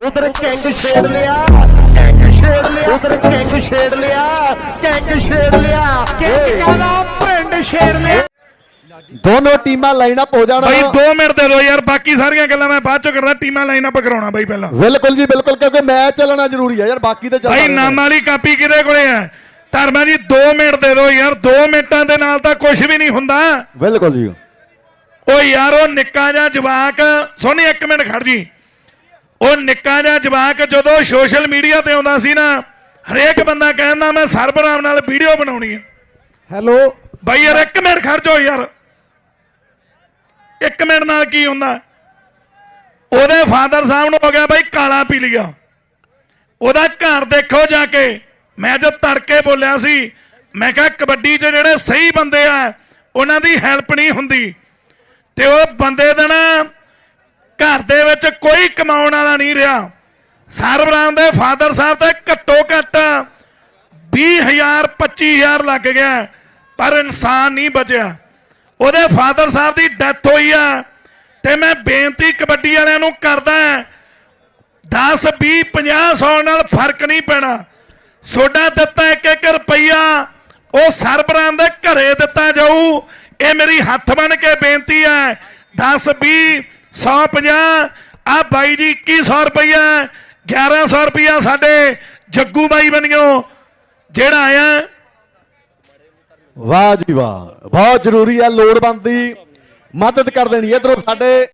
ਉਧਰ ਕਿੰਗ ਛੇੜ ਲਿਆ। ਕਿੰਗ ਛੇੜ ਲਿਆ ਉਧਰ ਕਿੰਗ ਛੇੜ ਲਿਆ। ਕਿੰਗ ਛੇੜ ਲਿਆ। ਕਿੰਗ ਕਹਿੰਦਾ ਪਿੰਡ ਛੇੜ ਲਿਆ। ਦੋਨੋਂ ਟੀਮਾਂ ਲਾਈਨ ਅਪ ਹੋ ਜਾਣ। ਬਾਈ 2 ਮਿੰਟ ਦੇ ਦਿਓ ਯਾਰ ਬਾਕੀ ਸਾਰੀਆਂ ਗੱਲਾਂ ਮੈਂ ਬਾਅਦ ਚੋਂ ਕਰਦਾ ਟੀਮਾਂ ਲਾਈਨ ਅਪ ਕਰਾਉਣਾ ਬਾਈ ਪਹਿਲਾਂ। ਬਿਲਕੁਲ ਜੀ ਬਿਲਕੁਲ ਕਿਉਂਕਿ ਮੈਚ ਚੱਲਣਾ ਜ਼ਰੂਰੀ ਹੈ ਯਾਰ ਬਾਕੀ ਤੇ ਚੱਲਦਾ ਬਾਈ। ਨਾਮ ਵਾਲੀ ਕਾਪੀ ਕਿਹਦੇ ਕੋਲੇ ਆ? ਧਰਮਾ ਜੀ 2 ਮਿੰਟ ਦੇ ਦਿਓ ਯਾਰ 2 ਮਿੰਟਾਂ ਦੇ ਨਾਲ ਤਾਂ ਕੁਝ ਵੀ ਨਹੀਂ ਹੁੰਦਾ। ਬਿਲਕੁਲ ਜੀ। ਉਹ ਯਾਰ ਉਹ ਨਿੱਕਾ ਜਿਹਾ ਜਵਾਕ। ਸੋਨੀ ਇੱਕ ਮਿੰਟ ਖੜ ਜੀ। ਉਹ ਨਿੱਕਾ ਜਿਹਾ ਜਵਾਕ ਜਦੋਂ ਸੋਸ਼ਲ ਮੀਡੀਆ ਤੇ ਆਉਂਦਾ ਸੀ ਨਾ ਹਰੇਕ ਬੰਦਾ ਕਹਿੰਦਾ ਮੈਂ ਸਰਬਰਾਮ ਨਾਲ ਵੀਡੀਓ ਬਣਾਉਣੀ ਹੈ ਹੈਲੋ। ਬਾਈ ਯਾਰ ਇੱਕ ਮਿੰਟ ਖੜ ਜਾਓ ਯਾਰ। ਇੱਕ ਮਿੰਟ ਨਾਲ ਕੀ ਹੁੰਦਾ? ਉਹਦੇ ਫਾਦਰ ਸਾਹਿਬ ਨੂੰ ਹੋ ਗਿਆ ਬਾਈ ਕਾਲਾ ਪੀ ਲਿਆ ਉਹਦਾ ਘਰ ਦੇਖੋ ਜਾ ਕੇ। ਮੈਂ ਜਦ ਤੜਕੇ ਬੋਲਿਆ ਸੀ ਮੈਂ ਕਿਹਾ ਕਬੱਡੀ 'ਚ ਜਿਹੜੇ ਸਹੀ ਬੰਦੇ ਆ ਉਹਨਾਂ ਦੀ ਹੈਲਪ ਨਹੀਂ ਹੁੰਦੀ। ਤੇ ਉਹ ਬੰਦੇ ਦਾ ਨਾ ਵਿੱਚ ਕੋਈ ਕਮਾਉਣ ਵਾਲਾ ਨਹੀਂ ਰਿਹਾ। ਸਰਬਰਾਮ ਦੇ ਫਾਦਰ ਸਾਹਿਬ ਤੇ ਘੱਟੋ ਘੱਟ 20000 25000 ਲੱਗ ਗਿਆ। ਪਰ ਇਨਸਾਨ ਨਹੀਂ ਬਚਿਆ। ਉਹਦੇ ਫਾਦਰ ਸਾਹਿਬ ਦੀ ਡੈਥ ਹੋਈ ਆ ਤੇ ਮੈਂ ਬੇਨਤੀ ਕਬੱਡੀ ਵਾਲਿਆਂ ਨੂੰ ਕਰਦਾ 10 20 50 100 ਨਾਲ ਫ਼ਰਕ ਨਹੀਂ ਪੈਣਾ। ਸੋਡਾ ਦਿੱਤਾ ਇੱਕ ਇੱਕ ਰੁਪਈਆ, ਉਹ ਸਰਬਰਾਮ ਦੇ ਘਰੇ ਦਿੱਤਾ ਜਾਊ। ਇਹ ਮੇਰੀ ਹੱਥ ਬਣ ਕੇ ਬੇਨਤੀ ਹੈ। 10 20 150 ਆ ਬਾਈ ਜੀ 2100 ਰੁਪਈਆ 1100 ਰੁਪਈਆ ਸਾਡੇ ਜੱਗੂ ਬਾਈ ਬਣਿਓ ਜਿਹੜਾ ਆਇਆ। ਵਾਹ ਜੀ ਵਾਹ, ਬਹੁਤ ਜ਼ਰੂਰੀ ਹੈ, ਲੋੜਵੰਦ ਦੀ ਮਦਦ ਕਰ ਦੇਣੀ ਇਧਰੋਂ ਸਾਡੇ